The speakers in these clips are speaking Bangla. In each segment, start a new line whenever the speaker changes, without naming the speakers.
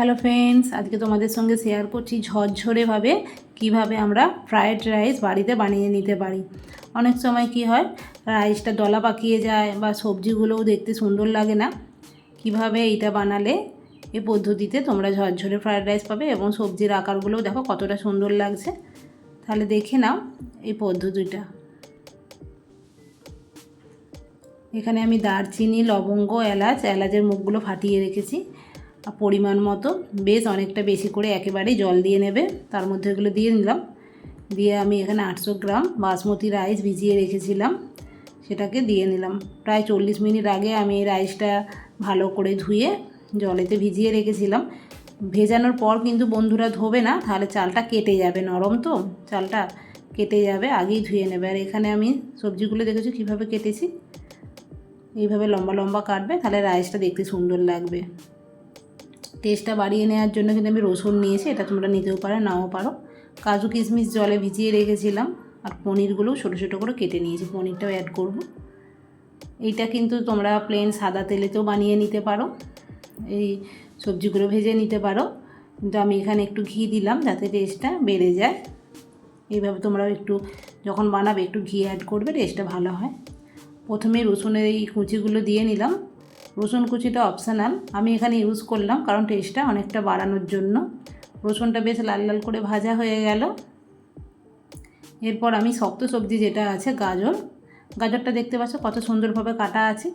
হ্যালো ফ্রেন্ডস আজকে তোমাদের সঙ্গে শেয়ার করছি ঝরঝরেভাবে কীভাবে আমরা ফ্রায়েড রাইস বাড়িতে বানিয়ে নিতে পারি। অনেক সময় কি হয় রাইসটা দলা পাকিয়ে যায় বা সবজিগুলোও দেখতে সুন্দর লাগে না। কীভাবে এইটা বানালে এই পদ্ধতিতে তোমরা ঝরঝরে ফ্রায়েড রাইস পাবে এবং সবজির আকারগুলোও দেখো কতটা সুন্দর লাগছে। তাহলে দেখে নাও এই পদ্ধতিটা। এখানে আমি দারচিনি, লবঙ্গ, এলাচ, এলাচের মুখগুলো ফাটিয়ে রেখেছি। পরিমাণ মতো। বেশ অনেকটা বেশি করে একেবারেই জল দিয়ে নেবে। তার মধ্যে এগুলো দিয়ে নিলাম। দিয়ে আমি এখানে আটশো গ্রাম বাসমতি রাইস ভিজিয়ে রেখেছিলাম। সেটাকে দিয়ে নিলাম। প্রায় চল্লিশ মিনিট আগে আমি এই রাইসটা ভালো করে ধুয়ে জলেতে ভিজিয়ে রেখেছিলাম। ভেজানোর পর কিন্তু বন্ধুরা ধোবে না, তাহলে চালটা কেটে যাবে। নরম তো, চালটা কেটে যাবে, আগেই ধুয়ে নেবে। আর এখানে আমি সবজিগুলো দেখেছি কীভাবে কেটেছি? এইভাবে লম্বা লম্বা কাটবে, তাহলে রাইসটা দেখতে সুন্দর লাগবে। টেস্টটা বাড়িয়ে নেওয়ার জন্য কিন্তু আমি রসুন নিয়েছি, এটা তোমরা নিতেও পারো, নাও পারো। কাজু কিশমিশ জলে ভিজিয়ে রেখেছিলাম আর পনিরগুলোও ছোটো ছোটো করে কেটে নিয়েছি, পনিরটাও অ্যাড করব। এইটা কিন্তু তোমরা প্লেন সাদা তেলেতেও বানিয়ে নিতে পারো, এই সবজিগুলো ভেজে নিতে পারো। কিন্তু আমি এখানে একটু ঘি দিলাম যাতে টেস্টটা বেড়ে যায়। এইভাবে তোমরা একটু যখন বানাবে একটু ঘি অ্যাড করবে টেস্টটা ভালো হয়। প্রথমে রসুনের এই কুচিগুলো দিয়ে নিলাম রসুন কুচিটা অপশানাল আমি এখানে ইউজ করলাম কারণ টেস্টটা অনেকটা বাড়ানোর জন্য। রসুনটা বেশ লাল লাল করে ভাজা হয়ে গেল। এরপর আমি শক্ত সবজি যেটা আছে, গাজর। গাজরটা দেখতে পাচ্ছ কত সুন্দরভাবে কাটা আছে।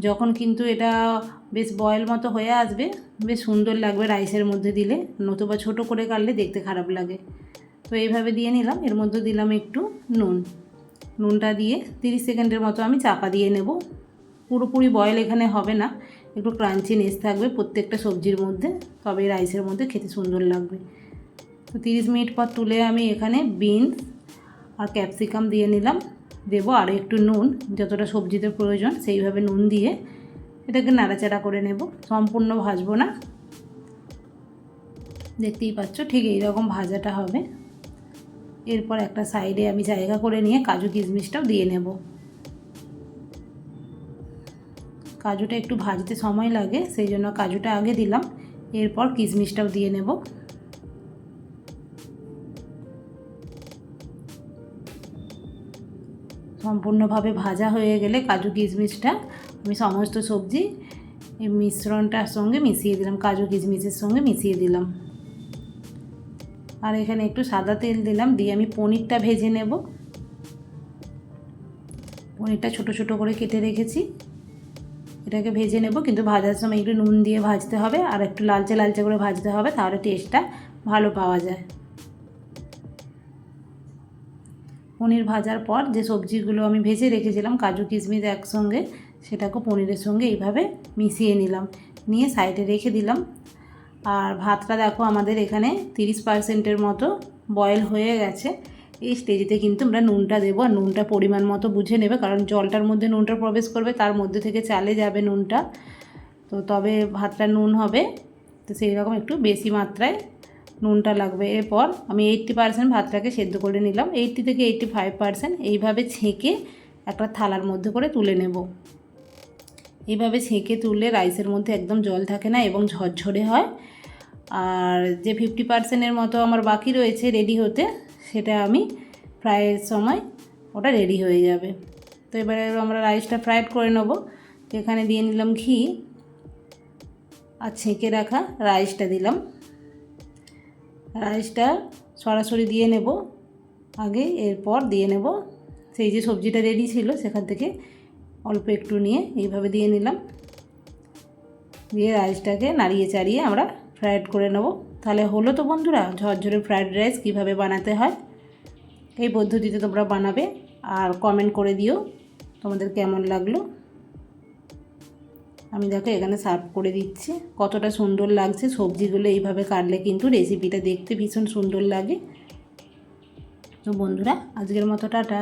যখন কিন্তু এটা বেশ বয়েল মতো হয়ে আসবে, বেশ সুন্দর লাগবে রাইসের মধ্যে দিলে। নতুবা ছোট করে কাটলে দেখতে খারাপ লাগে। তো এইভাবে দিয়ে নিলাম। এর মধ্যে দিলাম একটু নুন। নুনটা দিয়ে তিরিশ সেকেন্ডের মতো আমি চাপা দিয়ে নেব। পুরোপুরি বয়েল এখানে হবে না। একটু ক্রাঞ্চি নেস থাকবে প্রত্যেকটা সবজির মধ্যে, তবে রাইসের মধ্যে খেতে সুন্দর লাগবে। তো তিরিশ মিনিট পর তুলে আমি এখানে বিনস আর ক্যাপসিকাম দিয়ে নিলাম। দেবো আর একটু নুন, যতটা সবজিতে প্রয়োজন সেইভাবে নুন দিয়ে এটাকে নাড়াচাড়া করে নেব। সম্পূর্ণ ভাজবো না। দেখতেই পাচ্ছ ঠিক এইরকম ভাজাটা হবে। এরপর একটা সাইডে আমি জায়গা করে নিয়ে কাজু কিশমিশটাও দিয়ে নেব। কাজুটা একটু ভাজতে সময় লাগে, সেই জন্য কাজুটা আগে দিলাম। এরপর কিশমিশটাও দিয়ে নেব। সম্পূর্ণভাবে ভাজা হয়ে গেলে কাজু কিশমিশটা, আমি সমস্ত সবজি এই মিশ্রণটার সঙ্গে মিশিয়ে দিলাম, কাজু কিশমিশের সঙ্গে মিশিয়ে দিলাম। আর এখানে একটু সাদা তেল দিলাম, দিয়ে আমি পনিরটা ভেজে নেব। পনিরটা ছোট ছোট করে কেটে রেখেছি। এটাকে ভেজে নেব, কিন্তু ভাজার সময় একটু নুন দিয়ে ভাজতে হবে, আর একটু লালচে লালচে করে ভাজতে হবে, তাহলে টেস্টটা ভালো পাওয়া যায়। পনির ভাজার পর যে সবজিগুলো আমি ভেজে রেখেছিলাম, কাজু কিশমিশ একসঙ্গে সেটাকে পনিরের সঙ্গে এইভাবে মিশিয়ে নিলাম। নিয়ে সাইডে রেখে দিলাম। আর ভাতটা দেখো আমাদের এখানে তিরিশ পার্সেন্টের মতো বয়েল হয়ে গেছে। এই স্টেজেতে কিন্তু আমরা নুনটা দেবো আর নুনটা পরিমাণ মতো বুঝে নেবে, কারণ জলটার মধ্যে নুনটা প্রবেশ করবে, তার মধ্যে থেকে চালে যাবে নুনটা। তো তবে ভাতটা নুন হবে, তো সেই রকম একটু বেশি মাত্রায় নুনটা লাগবে। এরপর আমি এইট্টি পার্সেন্ট ভাতটাকে সেদ্ধ করে নিলাম। এইট্টি থেকে এইট্টি ফাইভ পার্সেন্ট এইভাবে ছেঁকে একটা থালার মধ্যে করে তুলে নেব। এইভাবে ছেঁকে তুললে রাইসের মধ্যে একদম জল থাকে না এবং ঝরঝরে হয়। আর যে ফিফটি পার্সেন্টের মতো আমার বাকি রয়েছে রেডি হতে সেটা আমি ফ্রাইয়ের সময় ওটা রেডি হয়ে যাবে। তো এবারে আমরা রাইসটা ফ্রাইড করে নেব। এখানে দিয়ে নিলাম ঘি আর ছেঁকে রাখা রাইসটা দিলাম। রাইসটা সরাসরি দিয়ে নেব। আগে এরপর দিয়ে নেব। সেই যে সবজিটা রেডি ছিল সেখান থেকে অল্প একটু নিয়ে এইভাবে দিয়ে নিলাম। দিয়ে রাইসটাকে নাড়িয়ে চাড়িয়ে আমরা ফ্রাইড করে নেব। তাহলে হলো তো বন্ধুরা, ঝরঝরে ফ্রায়েড রাইস কীভাবে বানাতে হয়? এই পদ্ধতিতে তোমরা বানাবে, আর কমেন্ট করে দিও তোমাদের কেমন লাগল। আমি দেখো এখানে সার্ভ করে দিচ্ছি, কতটা সুন্দর লাগছে। সবজিগুলো এইভাবে কাটলে কিন্তু রেসিপিটা দেখতে ভীষণ সুন্দর লাগে। তো বন্ধুরা, আজকের মতো টাটা।